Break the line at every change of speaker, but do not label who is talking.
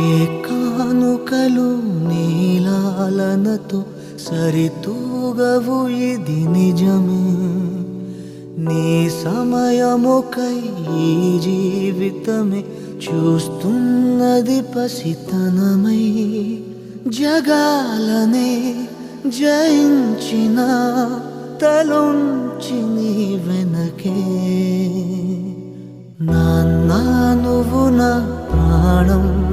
ఏ కానుకలు నీలాలనతో సరితూగవు ఇది నిజమే. నీ సమయముకై ఈ జీవితమే చూస్తున్నది పసితనమై. జగాలనే జయించిన తలుంచి నీ వెనకే. నాన్న నువ్వు నా ప్రాణం.